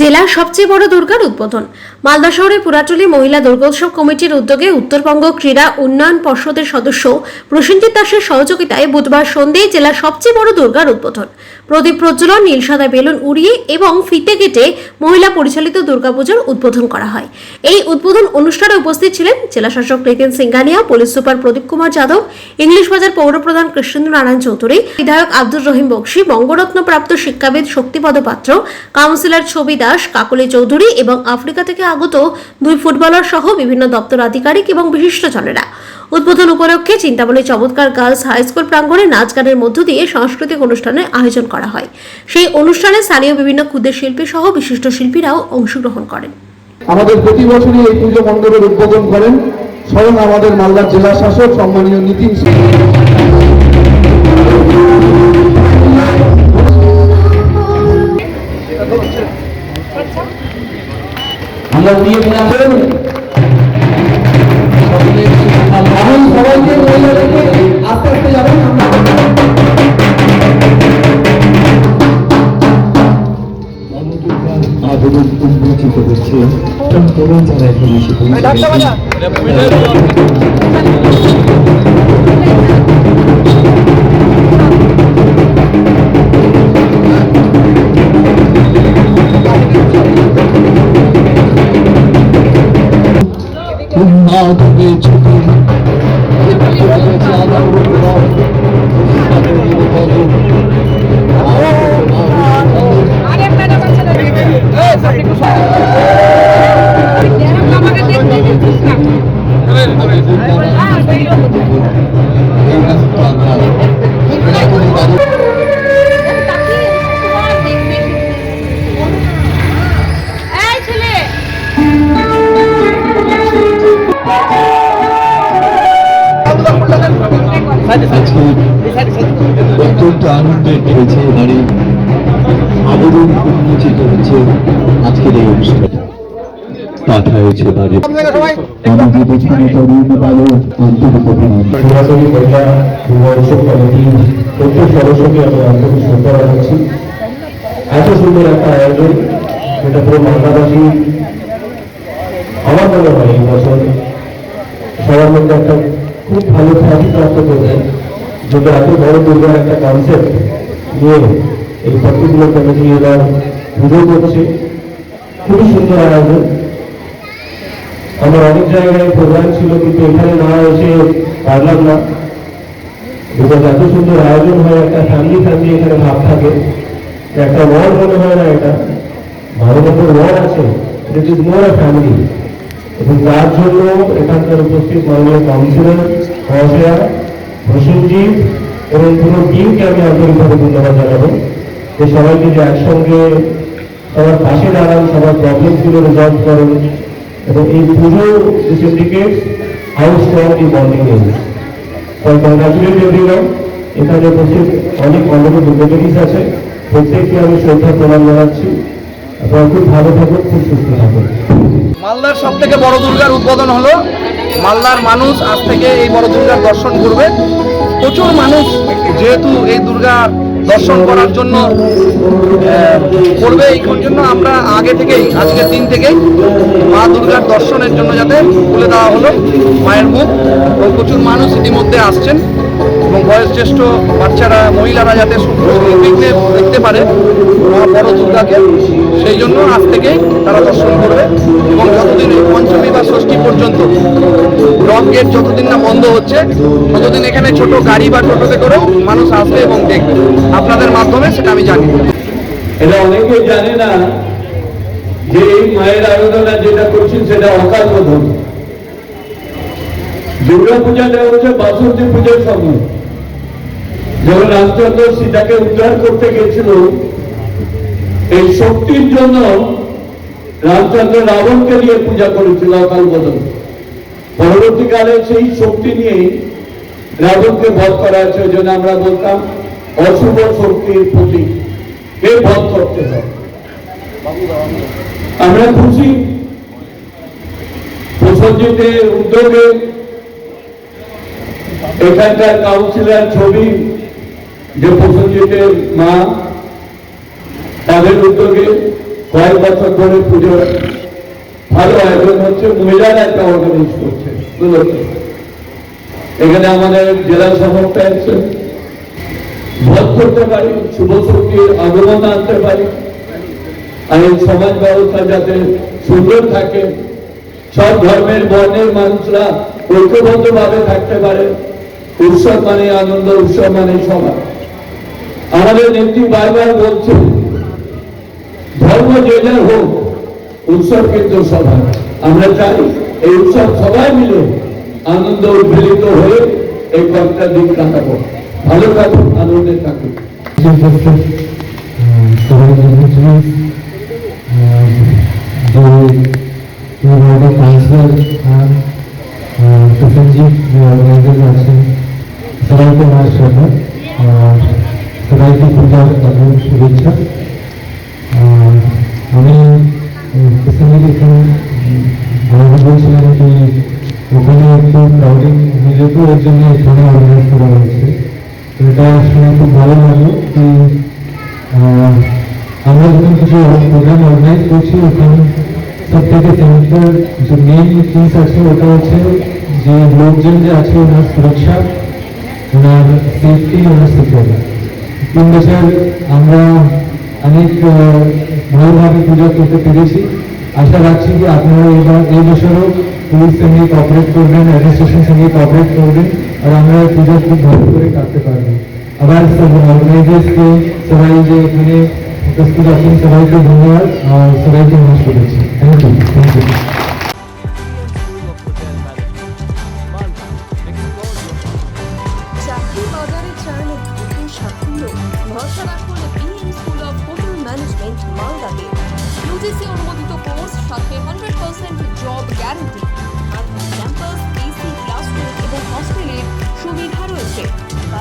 জেলার সবচেয়ে বড় দুর্গার উদ্বোধন। মালদা শহরের পুরাটলি মহিলা দুর্গোৎসব কমিটির উদ্যোগে উত্তরবঙ্গ ক্রীড়া উন্নয়ন পর্ষদের সদস্য প্রসেনজিৎ দাসের সহযোগিতায় বুধবার সন্ধ্যেয় জেলার সবচেয়ে বড় দুর্গার উদ্বোধন। প্রদীপ প্রজ্বলন, নীল সাদা বেলুন উড়িয়ে এবং ফিতে কেটে মহিলা পরিচালিত দুর্গাপুজোর উদ্বোধন করা হয়। এই উদ্বোধন অনুষ্ঠানে উপস্থিত ছিলেন জেলাশাসক নিতিন সিংহানিয়া পুলিশ সুপার প্রদীপ কুমার যাদব, ইংলিশ বাজার পৌরপ্রধান কৃষ্ণেন্দ্র নারায়ণ চৌধুরী, বিধায়ক আব্দুর রহিম বক্সি বঙ্গরত্ন প্রাপ্ত শিক্ষাবিদ শক্তিপদ পাত্র, কাউন্সিলর ছবি দাস, কাকলি চৌধুরী এবং আফ্রিকা থেকে আগত দুই ফুটবলার সহ বিভিন্ন দপ্তর আধিকারিক এবং বিশিষ্টজনেরা। উদ্বোধন উপলক্ষে চিন্তামণি চমৎকার গার্লস হাই স্কুল প্রাঙ্গণে নাচ গানের মধ্য দিয়ে সাংস্কৃতিক অনুষ্ঠানের আয়োজন করা হয়। সেই অনুষ্ঠানে স্থানীয় বিভিন্ন ক্ষুদ্র শিল্পী সহ বিশিষ্ট শিল্পীরাও অংশগ্রহণ করেন। আমাদের প্রতি বছরই এই পুজো মণ্ডপের উদ্বোধন করেন স্বয়ং আমাদের মালদার জেলা শাসক সম্মানীয় নীতিন সিং আমরা দিয়ে দিলাম। এখন সবাইকে মহিলাদেরকে আস্তে আস্তে যাবেন আবেদন উন্মোচিত হচ্ছে করে যারা এখন এসে পৌঁছেছে। উন্মাদনে ছুটে আরে ম্যাডাম আজকে অত্যন্ত আনন্দের রয়েছে এবারে আবেদন উন্মোচিত হচ্ছে আজকের এই অনুষ্ঠানে পাঠা হয়েছে বাড়ি আমাদের এখানে তরুণ বালু আন্তরিক অভিনন্দন। সরাসরি মহিলা যুব কমিটি প্রত্যেক সদস্যকে আমি আন্তরিক শ্রদ্ধা জানাচ্ছি। এত সুন্দর একটা আয়োজন যেটা পুরো বাংলাবাসী আমার মনে হয় এই বছর সবার মধ্যে একটা খুব ভালো খ্যাতি প্রাপ্ত করবে যেটা এত বড় দুর্গার একটা কনসেপ্ট নিয়ে এই পার্টিকুলার কমিটি এবার পুজো করছে খুবই সুন্দর আয়োজন। আমার অনেক জায়গায় প্রোগ্রাম ছিল, কিন্তু এখানে না এসে পারলাম না। বিকজ এত সুন্দর আয়োজন হয়, একটা ফ্যামিলি ফ্যামিলি এখানে ভাব থাকে। একটা ওয়ার্ড মনে হয় না এটা। ভালো মতো ওয়ার্ড আছে it is more a family এবং তার জন্য এখানকার উপস্থিত মাননীয় কাউন্সিলর মহাশয়া প্রসেনজিৎ এবং পুরো টিমকে আমি আন্তরিকভাবে ধন্যবাদ জানাব। যে সবাইকে যে একসঙ্গে সবার পাশে দাঁড়ান, সবার প্রবলেমসগুলো রিজলভ করেন এবং এই পুজো দিস ইন্ডিকেটস হাউ স্ট্রং এই বন্ডিং ইজ তাই কংগ্রাচুলেট এভরিওয়ান এখানে উপস্থিত অনেক অন্যান্য ডিগনিটারিজ আছে। প্রত্যেককে আমি শ্রদ্ধা প্রণাম জানাচ্ছি। সুস্থ মালদার সব থেকে বড় দুর্গার উদ্বোধন হলো, মালদার মানুষ আজ থেকে এই বড় দুর্গার দর্শন করবে। প্রচুর মানুষ যেহেতু এই দুর্গা দর্শন করার জন্য করবে এই জন্য আমরা আগে থেকেই, আজকের দিন থেকেই মা দুর্গার দর্শনের জন্য যাতে খুলে দেওয়া হলো। মায়ের মুখ, এবং প্রচুর মানুষ ইতিমধ্যে আসছেন। এবং বয়োজ্যেষ্ঠ বাচ্চারা, মহিলারা যাতে নির্বিঘ্নে দেখতে পারে বড় দুর্গাকে সেই জন্য আজ থেকেই তারা দর্শন করবে এবং যতদিন এই পঞ্চমী বা ষষ্ঠী পর্যন্ত রক গেট যতদিন না বন্ধ হচ্ছে, ততদিন এখানে ছোট গাড়ি বা টোটোতে করেও মানুষ আসবে এবং দেখবে। আপনাদের মাধ্যমে সেটা আমি জানি। এটা অনেকেই জানে না যে এই মায়ের আরাধনা যেটা করছেন সেটা অকাল বোধন দুর্গা পূজাটা হচ্ছে বাসন্তী পুজোর সময়। যখন রামচন্দ্র সীতাকে উদ্ধার করতে গেছিল এই শক্তির জন্য রামচন্দ্র রাবণকে নিয়ে পূজা করেছিল অকাল বোধন পরবর্তীকালে সেই শক্তি নিয়েই রাবণকে বধ করা হয়েছে, ওই জন্য আমরা বলতাম অশুভ শক্তির প্রতীক। কে বধ করতে হয়? আমরা খুশি। প্রসঞ্জিতের উদ্যোগে এখানকার কাউন্সিলর ছবি যে প্রসেনজিতের মা, তাদের উদ্যোগে কয়েক বছর ধরে পুজো ভালো আয়োজন হচ্ছে, মহিলারা একটা অর্গানাইজ করছে এখানে আমাদের জেলা সভাপতি আছে ভোট করতে পারি, শুভ শক্তির আগমন আনতে পারি, আর এই সমাজ ব্যবস্থা যাতে সুন্দর থাকে, সব ধর্মের বর্ণের মানুষরা ঐক্যবদ্ধ ভাবে থাকতে পারে। উৎসব মানে আনন্দ, উৎসব মানে সমাজ আমাদের নেত্রী বারবার বলছে, ধর্ম যে যার হোক, উৎসব কিন্তু সবাই আমরা চাই এই উৎসব সবাই মিলে আনন্দ উদ্বেলিত হয়ে এই কয়েকটা দিন কাটাবো। ভালো থাকুক আনন্দে প্রসেনজিৎ যে আছেন। সবাইকে আমার শ্রদ্ধা। আর সবাইকে পূজার অগ্রিম শুভেচ্ছা। আমি বলছিলাম কি ওখানে একটু ক্রাউডিং যেহেতু ওর জন্য এখানে অর্গানাইজ করা হয়েছে। এটা শুনে খুব ভালো লাগল কি আমরা যখন কিছু প্রোগ্রাম অর্গানাইজ করছি, ওখানে সব থেকে সেন্টার যে মেন থিংস আছে, ওটা হচ্ছে যে লোকজন যে আছে, ওনার সুরক্ষা। ওনার সেফটি ওনার সিকিউরিটি তিন বছর আমরা অনেক ভালোভাবে পুজো করতে পেরেছি আশা রাখছি যে আপনারা এবার এই বছরও পুলিশ সঙ্গে কোঅপারেট করবেন অ্যাডমিনিস্ট্রেশন সঙ্গে কোঅপারেট করবেন আর আমরা পুজো খুব ভালো করে কাটতে পারব আবার সব অর্গানাইজার্সকে সবাই যে এখানে উপস্থিত আছেন সবাইকে ধন্যবাদ সবাইকে আমার শুভেচ্ছা থ্যাংক ইউ থ্যাংক ইউ